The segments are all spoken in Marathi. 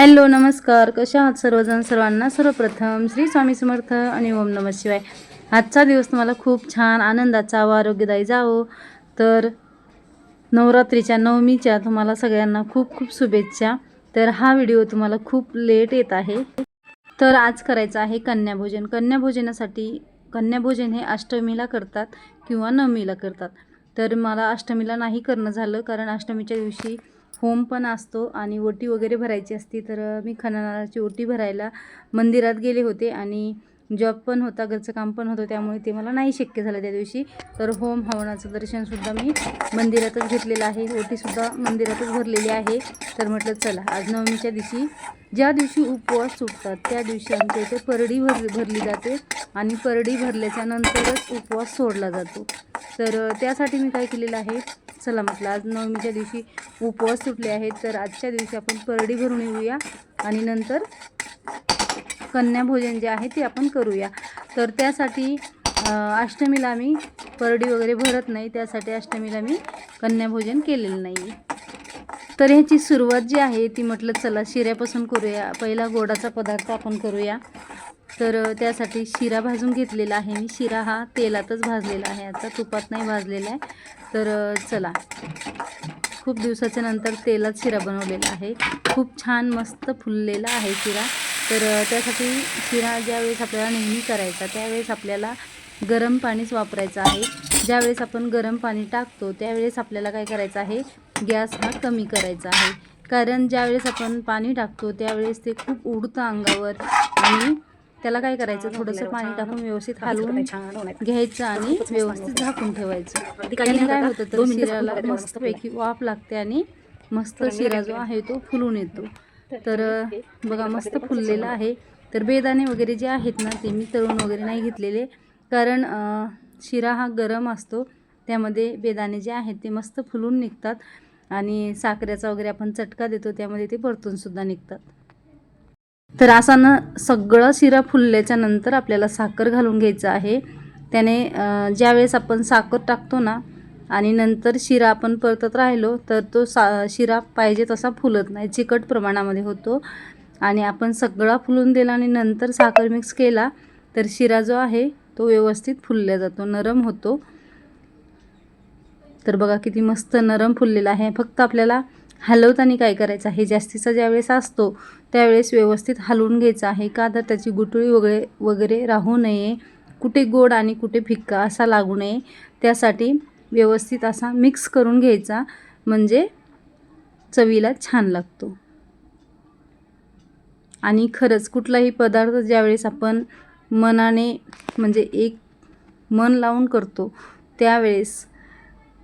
हॅलो नमस्कार. कशा आहात सर्वजण? सर्वांना सर्वप्रथम श्री स्वामी समर्थ आणि ओम नमः शिवाय. आजचा दिवस तुम्हाला खूप छान आनंदाचा व आरोग्यदायी जावो. तर नवरात्रीच्या नवमीच्या तुम्हाला सगळ्यांना खूप खूप शुभेच्छा. तर हा व्हिडिओ तुम्हाला खूप लेट येत आहे. तर आज करायचं आहे कन्याभोजन. कन्याभोजनासाठी कन्याभोजन हे अष्टमीला करतात किंवा नवमीला करतात. तर मला अष्टमीला नाही करणं झालं कारण अष्टमीच्या दिवशी होम पण असतो आणि ओटी वगैरे भरायची असती तर मी खननाची ओटी भरायला मंदिरात गेले होते आणि जॉब पण होता घरचं काम पण होतं त्यामुळे ते मला नाही शक्य झालं त्या दिवशी. तर होम हवनाचं दर्शनसुद्धा मी मंदिरातच घेतलेलं आहे. ओटीसुद्धा मंदिरातच भरलेली आहे. तर म्हटलं चला आज नवमीच्या दिवशी ज्या दिवशी उपवास सुटतात त्या दिवशी आमच्या इथे परडी भर भरली जाते आणि परडी भरल्याच्या नंतरच उपवास सोडला जातो. तर त्यासाठी मी काय केलेलं आहे चला म्हटलं आज नवमीच्या दिवशी उपवास सुटले आहेत तर आजच्या दिवशी आपण परडी भरून येऊया आणि नंतर कन्याभोजन जे आहे ते आपण करूया. तर त्यासाठी अष्टमीला आम्ही परडी वगैरे भरत नाही त्यासाठी अष्टमीला मी कन्याभोजन केलेलं नाही. तर ह्याची सुरुवात जी आहे ती म्हटलं चला शिऱ्यापासून करूया पहिला गोडाचा पदार्थ आपण करूया. तर त्यासाठी शिरा भाजून घेतलेला आहे मी. शिरा हा तेलातच भाजलेला आहे. आता तुपात नाही भाजलेला आहे. तर चला. खूप दिवसाच्या नंतर तेलात शिरा बनवलेला आहे. खूप छान मस्त फुललेला आहे शिरा. तर त्यासाठी शिरा ज्यावेळेस आपल्याला नेहमी करायचा त्यावेळेस आपल्याला गरम पाणीच वापरायचं आहे. ज्यावेळेस आपण गरम पाणी टाकतो त्यावेळेस आपल्याला काय करायचं आहे? गॅस हा कमी करायचा आहे. कारण ज्यावेळेस आपण पाणी टाकतो त्यावेळेस ते खूप उडतं अंगावर आणि त्याला काय करायचं? थोडंसं पाणी टाकून व्यवस्थित हलवून घ्यायचं आणि व्यवस्थित झाकून ठेवायचं. त्याने काय होतं तर शिऱ्याला मस्तपैकी वाफ लागते आणि मस्त शिरा जो आहे तो फुलून येतो. तर बघा मस्त फुललेला आहे. तर बेदाणे वगैरे जे आहेत ना ते मी तळून वगैरे नाही घेतलेले. कारण शिरा हा गरम असतो. त्यामध्ये बेदाणे जे आहेत ते मस्त फुलून निघतात. आणि साखरेचा वगैरे आपण चटका देतो त्यामध्ये ते परतूनसुद्धा निघतात. तर असानं सगळं शिरा फुलल्याच्या नंतर आपल्याला साखर घालून घ्यायचं आहे. त्याने ज्यावेळेस आपण साखर टाकतो ना आणि नंतर शिरा आपण परतत राहिलो तर तो सा शिरा पाहिजे तसा फुलत नाही चिकट प्रमाणामध्ये होतो. आणि आपण सगळा फुलून दिला आणि नंतर साखर मिक्स केला तर शिरा जो आहे तो व्यवस्थित फुलल्या जातो नरम होतो. तर बघा किती मस्त नरम फुललेला आहे. फक्त आपल्याला हलवताना काय करायचं? आहे जास्तीचा ज्यावेळेस असतो त्यावेळेस व्यवस्थित हलवून घ्यायचं आहे का? तर त्याची गुटळी वगैरे वगैरे राहू नये. कुठे गोड आणि कुठे फिक्का असा लागू नये. त्यासाठी व्यवस्थित असा मिक्स करून घ्यायचा. म्हणजे चवीला छान लागतो. आणि खरंच कुठलाही पदार्थ ज्यावेळेस आपण मनाने म्हणजे एक मन लावून करतो त्यावेळेस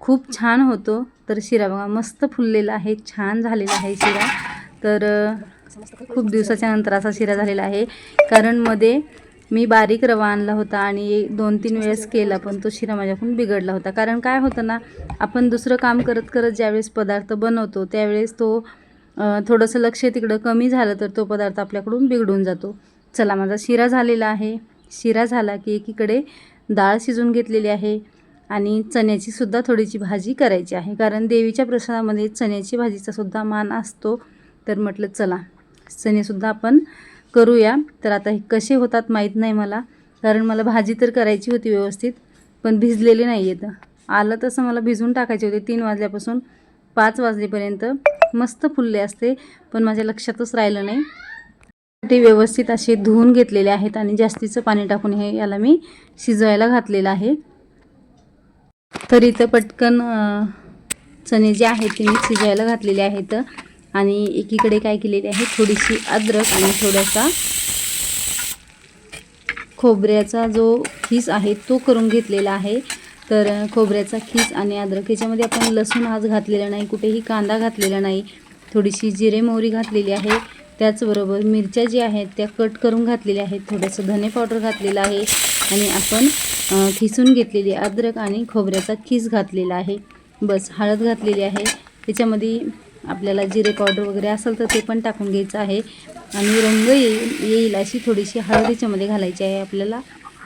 खूप छान होतो. तर शिरा बघा मस्त फुललेला आहे छान झालेला आहे शिरा. तर खूप दिवसाच्या नंतर असा शिरा झालेला आहे. कारण मध्ये मी बारीक रवा आणला होता आणि दोन तीन वेळेस केला पण तो शिरा माझ्याकडून बिघडला होता. कारण काय होतं ना आपण दुसरं काम करत करत ज्यावेळेस पदार्थ बनवतो त्यावेळेस तो थोडंसं लक्ष तिकडं कमी झालं तर तो पदार्थ आपल्याकडून बिघडून जातो. चला माझा शिरा झालेला आहे. शिरा झाला की एकीकडे डाळ शिजून घेतलेली आहे. आणि चण्याची सुद्धा थोडीशी भाजी करायची आहे. कारण देवीच्या प्रसादामध्ये चण्याची भाजीचा सुद्धा मान असतो. तर म्हटलं चला चणेसुद्धा आपण करूया. तर आता हे कसे होतात माहीत नाही मला. कारण मला भाजी तर करायची होती व्यवस्थित पण भिजलेले नाही आहेत आलं तसं मला भिजून टाकायचे होते तीन वाजल्यापासून. पाच वाजलेपर्यंत मस्त फुलले असते पण माझ्या लक्षातच राहिलं नाही. ते व्यवस्थित असे धुवून घेतलेले आहेत आणि जास्तीचं पाणी टाकून हे याला मी शिजवायला घातलेलं आहे. तर इथं पटकन चणे जे आहेत ते मी शिजायला घातलेले आहेत. आणि एकीकडे काय केलेले आहे थोडीशी अद्रक आणि थोडासा खोबऱ्याचा जो खीस आहे तो करून घेतलेला आहे. तर खोबऱ्याचा खीस आणि अद्रक याच्यामध्ये आपण लसूण आज घातलेला नाही कुठेही कांदा घातलेला नाही. थोडीशी जिरे मोहरी घातलेली आहे. त्याचबरोबर मिरच्या ज्या आहेत त्या कट करून घातलेल्या आहेत. थोडंसं धने पावडर घातलेलं आहे. आणि आपण खिसून घेतलेली अद्रक आणि खोबऱ्याचा खीस घातलेला आहे. बस हळद घातलेली आहे. त्याच्यामध्ये आपल्याला जिरे पावडर वगैरे असेल तर ते पण टाकून घ्यायचं आहे. आणि रंग येईल येईल अशी थोडीशी हळद याच्यामध्ये घालायची आहे आपल्याला.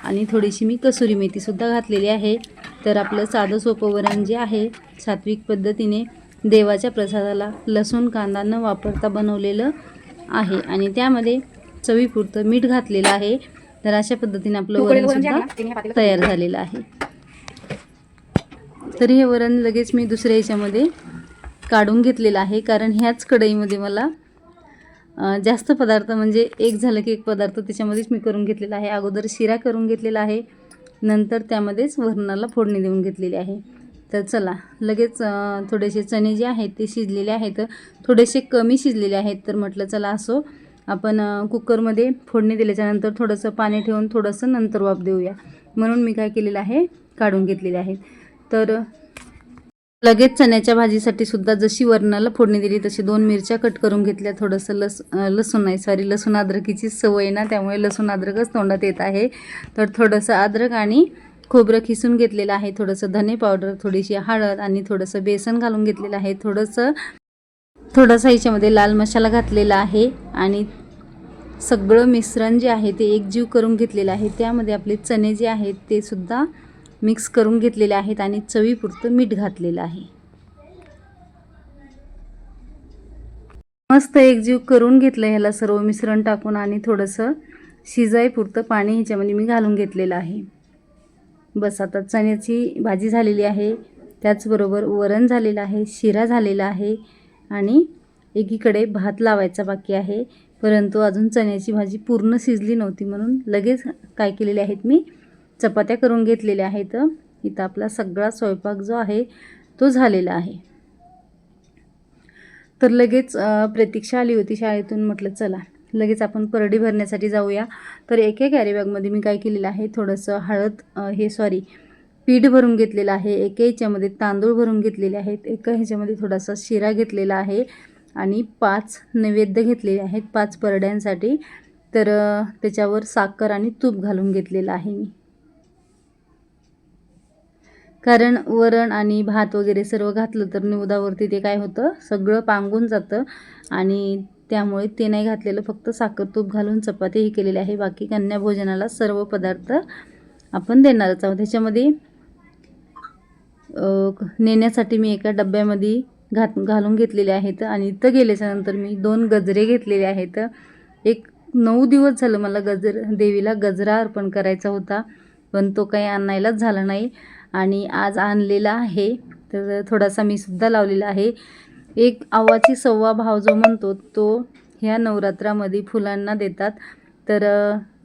आणि थोडीशी मी कसुरी मेथीसुद्धा घातलेली आहे. तर आपलं साधं सोपं वरण जे आहे सात्विक पद्धतीने देवाच्या प्रसादाला लसूण कांदा न वापरता बनवलेलं आहे. आणि त्यामध्ये चवीपुरतं मीठ घातलेलं आहे. तर अशा पद्धतीने आपलं वरण सुद्धा तयार झालेलं आहे. तर हे वरण लगेच मी दुसऱ्या ह्याच्यामध्ये काढून घेतलेलं आहे कारण ह्याच कढईमध्ये मला जास्त पदार्थ म्हणजे एक झालं की एक पदार्थ त्याच्यामध्येच मी करून घेतलेला आहे. अगोदर शिरा करून घेतलेला आहे नंतर त्यामध्येच वरणाला फोडणी देऊन घेतलेली आहे. तर चला लगेच थोडेसे चणे जे आहेत ते शिजलेले आहेत. थोडेसे कमी शिजलेले आहेत तर म्हटलं चला असो आपण कुकरमध्ये फोडणी दिल्याच्यानंतर थोडंसं पाणी ठेवून थोडंसं नंतर वाफ देऊया. म्हणून मी काय केलेलं आहे काढून घेतलेले आहे. तर लगेच चण्याच्या भाजीसाठी सुद्धा जशी वरणाला फोडणी दिली तशी दोन मिरच्या कट करून घेतल्या. थोडंसं लस लसूण नाही सॉरी लसूण अद्रकीची सवय ना त्यामुळे लसूण अद्रकच तोंडात येत आहे. तर थोडंसं अद्रक आणि खोबरं खिसून घेतलेलं आहे. थोडंसं धने पावडर थोडीशी हळद आणि थोडंसं बेसन घालून घेतलेलं आहे. थोडंसं थोडासा ह्याच्यामध्ये लाल मसाला घातलेला आहे आणि सगळं मिश्रण जे आहे ते एकजीव करून घेतलेलं आहे. त्यामध्ये आपले चणे जे आहेत ते सुद्धा मिक्स करून घेतलेले आहेत आणि चवीपुरतं मीठ घातलेलं आहे. मस्त एकजीव करून घेतलं ह्याला सर्व मिश्रण टाकून आणि थोडंसं शिजायपुरतं पाणी ह्याच्यामध्ये मी घालून घेतलेलं आहे. बस आता चण्याची भाजी झालेली आहे. त्याचबरोबर वरण झालेलं आहे शिरा झालेला आहे आणि एकीकडे भात लावायचा बाकी आहे. परंतु अजून चण्याची भाजी पूर्ण शिजली नव्हती म्हणून लगेच काय केलेले आहेत मी चपात्या करून घेतलेल्या आहेत. इथं आपला सगळा स्वयंपाक जो आहे तो झालेला आहे. तर लगेच प्रतीक्षा आली होती शाळेतून म्हटलं चला लगेच आपण परडी भरण्यासाठी जाऊया. तर एका कॅरीबॅगमध्ये मी काय केलेलं आहे थोडंसं हळद हे सॉरी पीठ भरून घेतलेलं आहे. एका ह्याच्यामध्ये तांदूळ भरून घेतलेले आहेत. एका ह्याच्यामध्ये थोडासा शिरा घेतलेला आहे. आणि पाच नैवेद्य घेतलेले आहेत पाच परड्यांसाठी. तर त्याच्यावर साखर आणि तूप घालून घेतलेलं आहे मी. कारण वरण आणि भात वगैरे सर्व घातलं तर निवदावरती ते काय होतं सगळं पांगून जातं आणि त्यामुळे ते नाही घातलेलं फक्त साखर तूप घालून चपातीही केलेली आहे. बाकी कन्या भोजनाला सर्व पदार्थ आपण देणारच आहोत. ह्याच्यामध्ये नेण्यासाठी मी एका डब्यामध्ये घात घालून घेतलेले आहेत आणि इथं गेल्याच्यानंतर मी दोन गजरे घेतलेले आहेत. एक नऊ दिवस झालं मला गजर देवीला गजरा अर्पण करायचा होता पण तो काही आणायलाच झाला नाही आणि आज आणलेला आहे. तर थोडासा मी सुद्धा लावलेला आहे. एक आवाची सव्वा भाव जो म्हणतो तो ह्या नवरात्रामध्ये फुलांना देतात. तर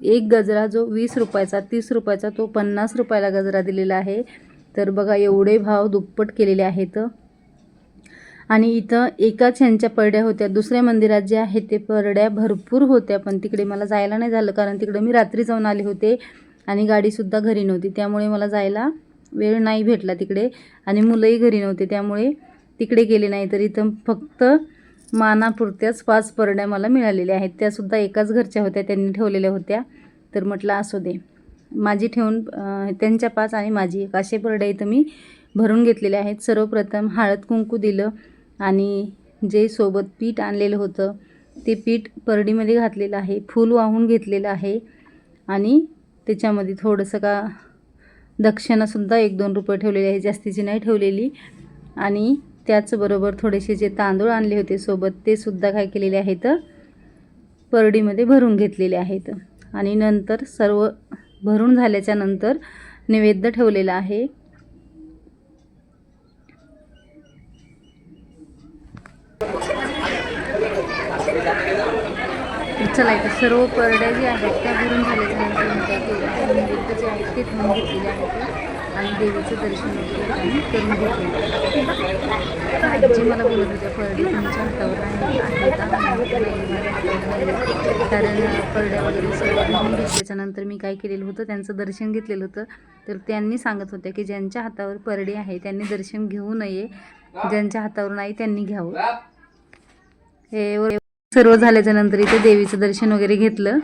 एक गजरा जो वीस रुपयाचा तीस रुपयाचा तो पन्नास रुपयाला गजरा दिलेला आहे. तर बघा एवढे भाव दुप्पट केलेले आहेत. आणि इथं एकाच ह्यांच्या परड्या होत्या. दुसऱ्या मंदिरात जे आहे ते परड्या भरपूर होत्या पण तिकडे मला जायला नाही झालं कारण तिकडे मी रात्री जाऊन आले होते आणि गाडीसुद्धा घरी नव्हती. त्यामुळे मला जायला वेळ नाही भेटला तिकडे आणि मुलंही घरी नव्हते. त्यामुळे तिकडे गेले नाही तर इथं फक्त मानापुरत्याच पाच परड्या मला मिळालेल्या आहेत. त्यासुद्धा एकाच घरच्या होत्या त्यांनी ठेवलेल्या होत्या. तर म्हटलं असू दे. माझी ठेवून त्यांच्या पाच आणि माझी एक असे परड्या इथं मी भरून घेतलेले आहेत. सर्वप्रथम हळद कुंकू दिलं. आणि जे सोबत पीठ आणलेलं होतं ते पीठ परडीमध्ये घातलेलं आहे फूल वाहून घेतलेलं आहे आणि त्याच्यामध्ये थोडंसं का दक्षिणासुद्धा एक दोन रुपये ठेवलेले आहे जास्तीची नाही ठेवलेली. आणि त्याचबरोबर थोडेसे जे तांदूळ आणले होते सोबत ते सुद्धा काय केलेले आहेत परडीमध्ये भरून घेतलेले आहेत. आणि नंतर सर्व भरून झाल्याच्यानंतर नैवेद्य ठेवलेला आहे. चला इथं सर्व परड्या ज्या आहेत त्या भरून झाल्याच्यानंतर मी जे आहेत ते ठेवून घेतलेले आहेत आणि देवीचं दर्शन वगैरे करून घेतलेलं आजी मला बोलत होत्या परडे तुमच्या हातावर आहे. कारण परड्या वगैरे सर्व घेऊन घेतल्याच्या नंतर मी काय केलेलं होतं त्यांचं दर्शन घेतलेलं होतं. तर त्यांनी सांगत होत्या की ज्यांच्या हातावर परडे आहे त्यांनी दर्शन घेऊ नये. ज्यांच्या हातावर नाही त्यांनी घ्यावं. हे सर्व झाल्याच्यानंतर इथे देवीचं दर्शन वगैरे घेतलं.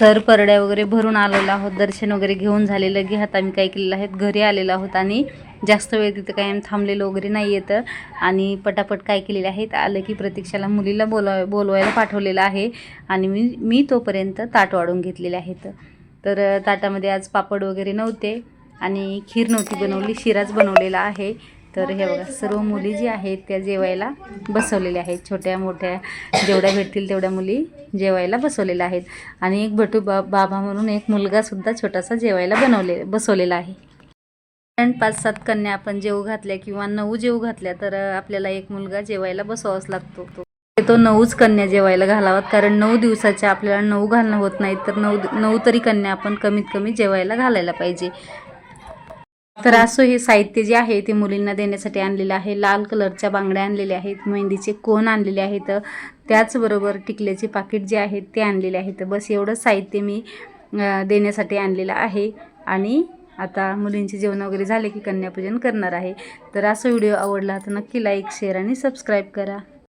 तर परड्या वगैरे भरून आलेलो आहोत दर्शन वगैरे घेऊन झालेलं घे आता आम्ही काय केलेलं आहेत घरी आलेलो आहोत आणि जास्त वेळ तिथं काय आम्ही थांबलेलो वगैरे नाही येतं आणि पटापट काय केलेलं आहेत आलं की प्रतीक्षाला मुलीला बोलाव बोलवायला पाठवलेलं आहे. आणि मी मी तोपर्यंत ताट वाढून घेतलेले आहेत. तर ताटामध्ये आज पापड वगैरे नव्हते आणि खीर नव्हती बनवली शिराच बनवलेला आहे. तर हे बघा सर्व मुली जी आहेत त्या जेवायला बसवलेल्या आहेत. छोट्या मोठ्या जेवढ्या भेटतील तेवढ्या मुली जेवायला बसवलेल्या आहेत. आणि एक भटू बा बाबा म्हणून एक मुलगासुद्धा छोटासा जेवायला बनवले बसवलेला आहे. कारण पाच सात कन्या आपण जेवू घातल्या किंवा नऊ जेवू घातल्या तर आपल्याला एक मुलगा जेवायला बसवावाच लागतो. तो तो नऊच कन्या जेवायला घालावात. कारण नऊ दिवसाच्या आपल्याला नऊ घालणं होत नाही तर नऊ नऊ तरी कन्या आपण कमीत कमी जेवायला घालायला पाहिजे. तर असं हे साहित्य जे आहे ते मुलींना देण्यासाठी आणलेलं आहे. लाल कलरच्या बांगड्या आणलेल्या आहेत मेहंदीचे कोण आणलेले आहेत त्याचबरोबर टिकल्याचे पाकिट जे आहेत ते आणलेले आहेत. बस एवढं साहित्य मी देण्यासाठी आणलेलं आहे. आणि आता मुलींचे जेवण वगैरे झाले की कन्यापूजन करणार आहे. तर असा व्हिडिओ आवडला तर नक्की लाईक शेअर आणि सबस्क्राईब करा.